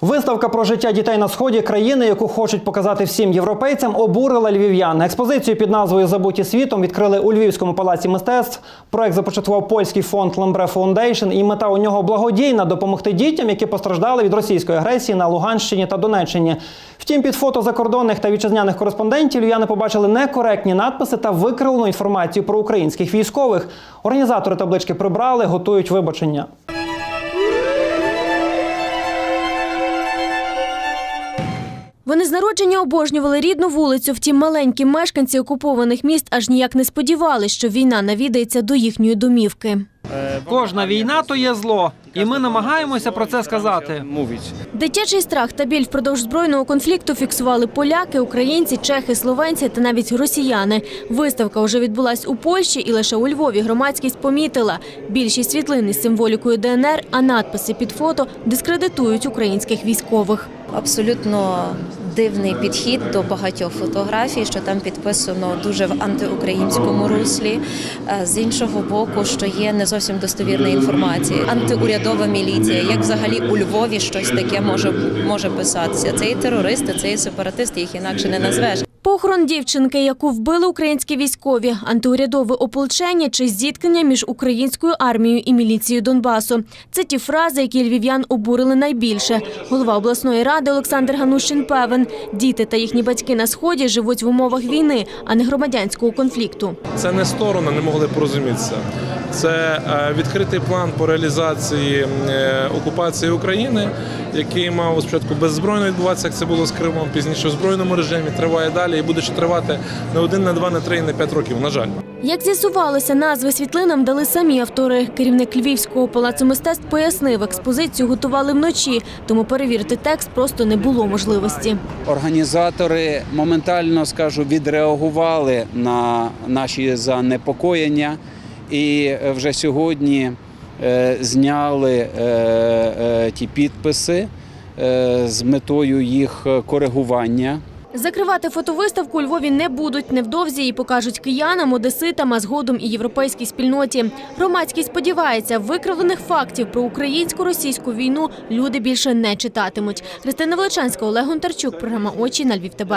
Виставка про життя дітей на сході країни, яку хочуть показати всім європейцям, обурила львів'ян. Експозицію під назвою Забуті світом відкрили у Львівському палаці мистецтв. Проект започаткував польський фонд Ламбре Фоундейшн, і мета у нього благодійна допомогти дітям, які постраждали від російської агресії на Луганщині та Донеччині. Втім, під фото закордонних та вітчизняних кореспондентів львів'яни побачили некоректні надписи та викривлену інформацію про українських військових. Організатори таблички прибрали, готують вибачення. Вони з народження обожнювали рідну вулицю, втім маленькі мешканці окупованих міст аж ніяк не сподівались, що війна навідається до їхньої домівки. Кожна війна то є зло, і ми намагаємося про це сказати. Дитячий страх та біль впродовж збройного конфлікту фіксували поляки, українці, чехи, словенці та навіть росіяни. Виставка вже відбулась у Польщі, і лише у Львові громадськість помітила більшість світлин із символікою ДНР, а надписи під фото дискредитують українських військових. Абсолютно дивний підхід до багатьох фотографій, що там підписано дуже в антиукраїнському руслі. Е, З іншого боку, що є не зовсім достовірна інформація. Антиурядова міліція, як взагалі у Львові щось таке може, може писатися. Це і терористи, це і їх інакше не назвеш. Похорон дівчинки, яку вбили українські військові, антиурядове ополчення чи зіткнення між українською армією і міліцією Донбасу. Це ті фрази, які львів'ян обурили найбільше. Голова обласної ради Олександр Ганущин певен, діти та їхні батьки на сході живуть в умовах війни, а не громадянського конфлікту. Це не сторони не могли порозумітися. Це е, відкритий план по реалізації е, окупації України, який мав спочатку беззбройно відбуватися, як це було з Кримом, пізніше в збройному режимі, триває далі і буде ще тривати не один, не два, не три, не п'ять років. На жаль. Як з'ясувалося, назви світлинам дали самі автори. Керівник Львівського палацу мистецтв пояснив, експозицію готували вночі, тому перевірити текст просто не було можливості. Організатори моментально скажу відреагували на наші занепокоєння і вже сьогодні е, зняли е, е, ті підписи е, з метою їх коригування. Закривати фотовиставку у Львові не будуть. Невдовзі її покажуть киянам, одеситам, а згодом і європейській спільноті. Громадськість сподівається, викривлених фактів про українсько-російську війну люди більше не читатимуть. Христина Величанська, Олег Гонтарчук, програма Очі на Львів. ТБ.